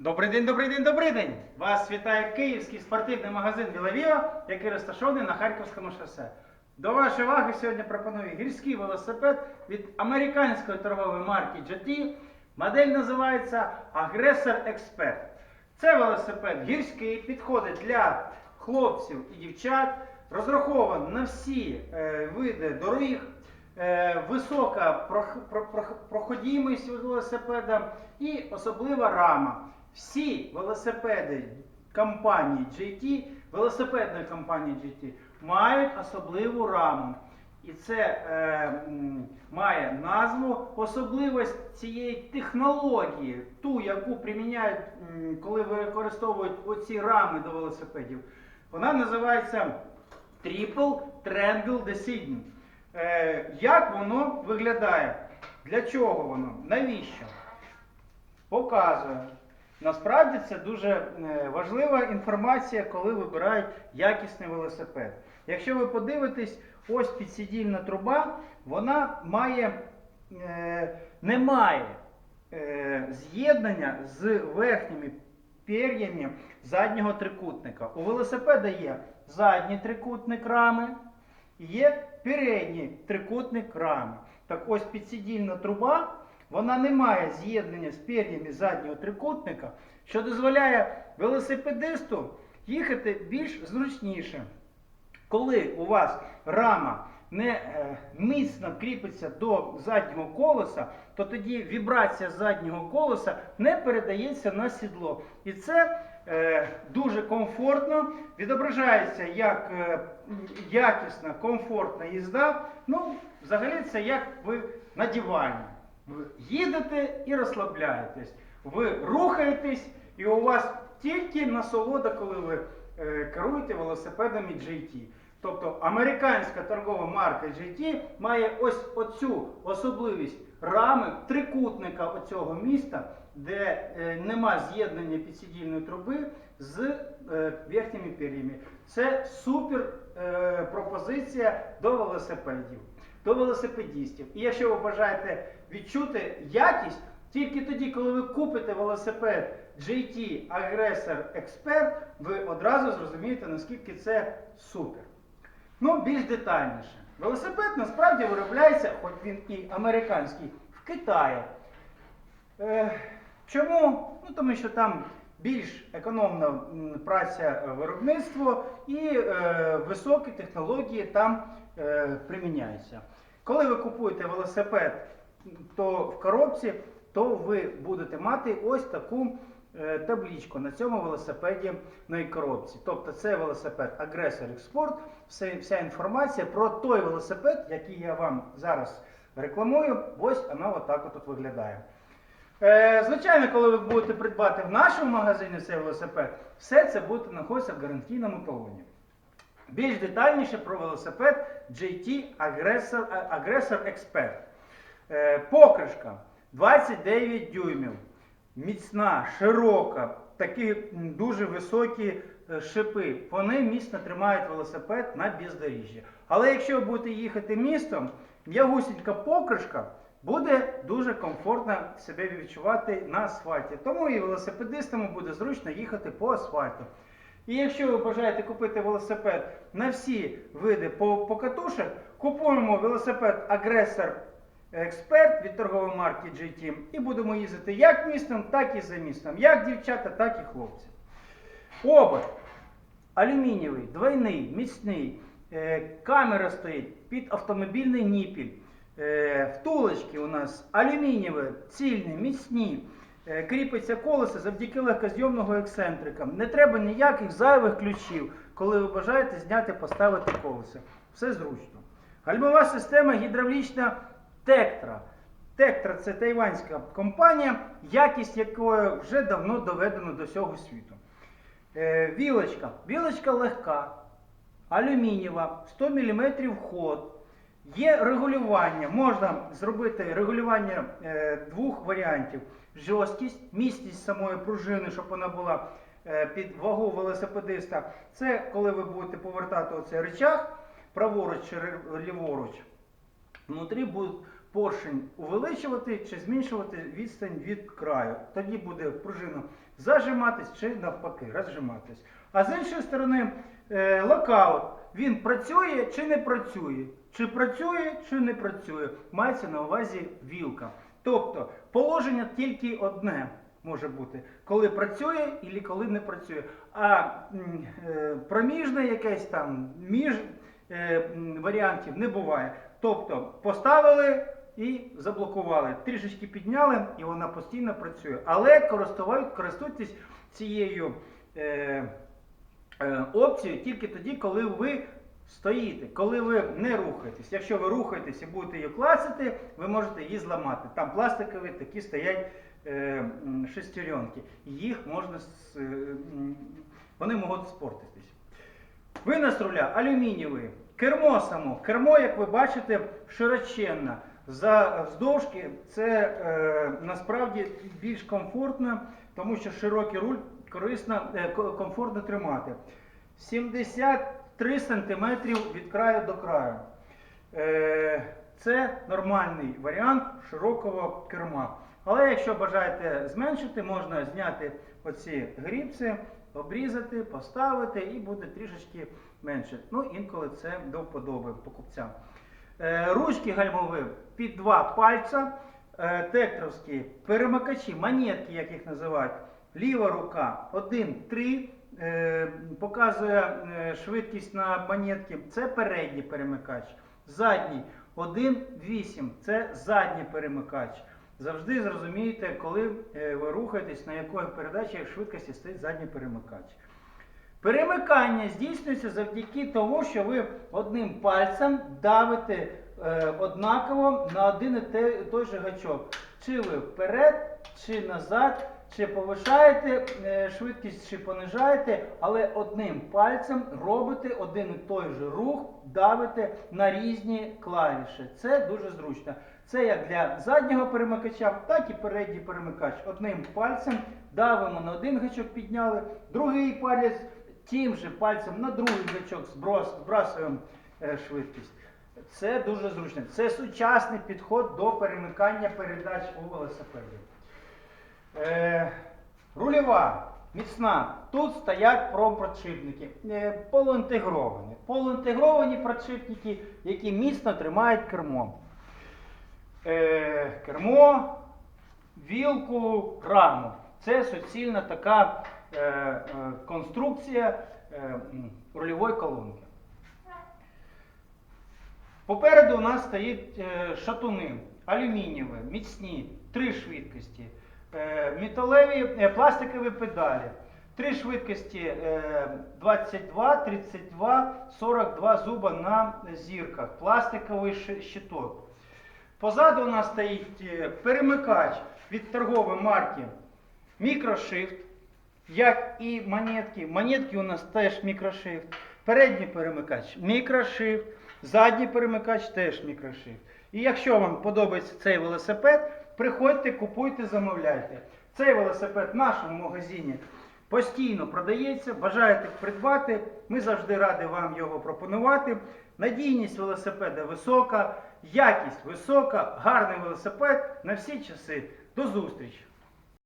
Добрий день, добрий день, добрий день! Вас вітає київський спортивний магазин Білавіва, який розташований на Харківському шосе. До вашої уваги сьогодні пропоную гірський велосипед від американської торгової марки GT. Модель називається Aggressor Expert. Це велосипед гірський, підходить для хлопців і дівчат, розрахований на всі е, види доріг, е, висока прох- про- про- велосипеда і особлива рама. Всі велосипеди компанії GT, велосипедної компанії GT, мають особливу раму. І це е, має назву особливість цієї технології, ту, яку приміняють, коли використовують оці рами до велосипедів. Вона називається Triple Triangle Decision. Е, як воно виглядає? Для чого воно? Навіщо? Показує. Насправді це дуже е, важлива інформація, коли вибирають якісний велосипед. Якщо ви подивитесь, ось підсидільна труба, вона має, е, не має е, з'єднання з верхніми пер'ями заднього трикутника. У велосипеда є задній трикутник рами, і є передній трикутник рами. Так ось підсидільна труба, вона не має з'єднання з пер'ями заднього трикутника, що дозволяє велосипедисту їхати більш зручніше. Коли у вас рама не е, міцно кріпиться до заднього колеса, то тоді вібрація заднього колеса не передається на сідло. І це е, дуже комфортно, відображається як е, якісна, комфортна їзда. Ну, взагалі, це як ви на дивані. Ви їдете і розслабляєтесь. Ви рухаєтесь, і у вас тільки насолода, коли ви е, керуєте велосипедами GT. Тобто американська торгова марка GT має ось оцю особливість рами трикутника оцього міста, де е, нема з'єднання підсидільної труби з е, верхніми пер'ями. Це супер е, пропозиція до велосипедів, до велосипедістів. І якщо ви бажаєте відчути якість, тільки тоді, коли ви купите велосипед GT Aggressor Expert, ви одразу зрозумієте, наскільки це супер. Ну, більш детальніше. Велосипед насправді виробляється, хоч він і американський, в Китаї. Е, чому? Ну, тому що там більш економна праця е, виробництво і е, високі технології там е, приміняються. Коли ви купуєте велосипед, то в коробці, то ви будете мати ось таку е, табличку на цьому велосипеді на коробці. Тобто це велосипед Export, все, вся інформація про той велосипед, який я вам зараз рекламую, ось вона отак от виглядає. Е, звичайно, коли ви будете придбати в нашому магазині цей велосипед, все це буде знаходитися в гарантійному талоні. Більш детальніше про велосипед GT Aggressor Expert. Е, покришка 29 дюймів. Міцна, широка, такі дуже високі е, шипи. Вони міцно тримають велосипед на бездоріжжі. Але якщо ви будете їхати містом, м'ягусінька покришка буде дуже комфортно себе відчувати на асфальті. Тому і велосипедистам буде зручно їхати по асфальту. І якщо ви бажаєте купити велосипед на всі види по- покатушек, купуємо велосипед Aggressor Експерт від торгової марки GT і будемо їздити як містом, так і за містом, як дівчата, так і хлопці. Обод алюмінієвий, двойний, міцний, е, камера стоїть під автомобільний ніпіль. Е, втулочки у нас алюмінієві, цільні, міцні. Е, кріпиться колесо завдяки легкозйомного ексцентрика. Не треба ніяких зайвих ключів, коли ви бажаєте зняти, поставити колесо. Все зручно. Гальмова система гідравлічна Тектра. Тектра це тайванська компанія, якість якої вже давно доведена до всього світу. Е, вілочка. Вілочка легка, алюмінієва, 100 мм ход. Є регулювання. Можна зробити регулювання е, двох варіантів: жорсткість, міцність самої пружини, щоб вона була е, під вагу велосипедиста. Це коли ви будете повертати оцей речах праворуч чи ліворуч. Внутрі будуть поршень увеличувати чи зменшувати відстань від краю. Тоді буде пружина зажиматись чи навпаки розжиматись. А з іншої сторони, е, локаут, він працює чи не працює. Чи працює, чи не працює. Мається на увазі вілка. Тобто положення тільки одне може бути, коли працює і коли не працює. А е, проміжне якесь там між е, варіантів не буває. Тобто поставили і заблокували. Трішечки підняли, і вона постійно працює. Але користуйтесь цією е, е, опцією тільки тоді, коли ви стоїте, коли ви не рухаєтесь. Якщо ви рухаєтесь і будете її клацати, ви можете її зламати. Там пластикові такі стоять е, шестеренки. Їх можна е, вони можуть спортитись. Винос руля алюмінієвий. Кермо само. Кермо, як ви бачите, широченне. За вздовжки це е, насправді більш комфортно, тому що широкий руль корисно, е, комфортно тримати. 73 см від краю до краю. Е, це нормальний варіант широкого керма. Але якщо бажаєте зменшити, можна зняти оці грібці, обрізати, поставити і буде трішечки менше. Ну, інколи це до вподоби покупцям. Е, ручки гальмові під два пальця, е, тектровські перемикачі, монетки, як їх називають. Ліва рука 1-3, е, показує швидкість на монетки. Це передній перемикач. Задній 1-8, це задній перемикач. Завжди зрозумієте, коли ви рухаєтесь, на якої передачі як швидкості стоїть задній перемикач. Перемикання здійснюється завдяки тому, що ви одним пальцем давите е, однаково на один і той же гачок. Чи ви вперед, чи назад, чи повишаєте е, швидкість, чи понижаєте, але одним пальцем робите один і той же рух, давите на різні клавіші. Це дуже зручно. Це як для заднього перемикача, так і передній перемикач. Одним пальцем давимо на один гачок, підняли, другий палець тим же пальцем на другий гачок збрасуємо е, швидкість. Це дуже зручно. Це сучасний підход до перемикання передач у велосипеді. Е, рульова, міцна. Тут стоять промподшипники. Е, полуінтегровані. Полуінтегровані подшипники, які міцно тримають кермо. Е, кермо, вілку, раму. Це суцільна така конструкція е, рульової колонки. Попереду у нас стоїть е, шатуни, алюмінієві, міцні, три швидкості, е, металеві, е, пластикові педалі. Три швидкості е, 22, 32, 42 зуба на зірках, пластиковий щиток. Позаду у нас стоїть е, перемикач від торгової марки Microshift, як і монетки. Монетки у нас теж Microshift. Передній перемикач Microshift, задній перемикач теж Microshift. І якщо вам подобається цей велосипед, приходьте, купуйте, замовляйте. Цей велосипед в нашому магазині постійно продається. Бажаєте придбати, ми завжди раді вам його пропонувати. Надійність велосипеда висока, якість висока, гарний велосипед на всі часи. До зустрічі!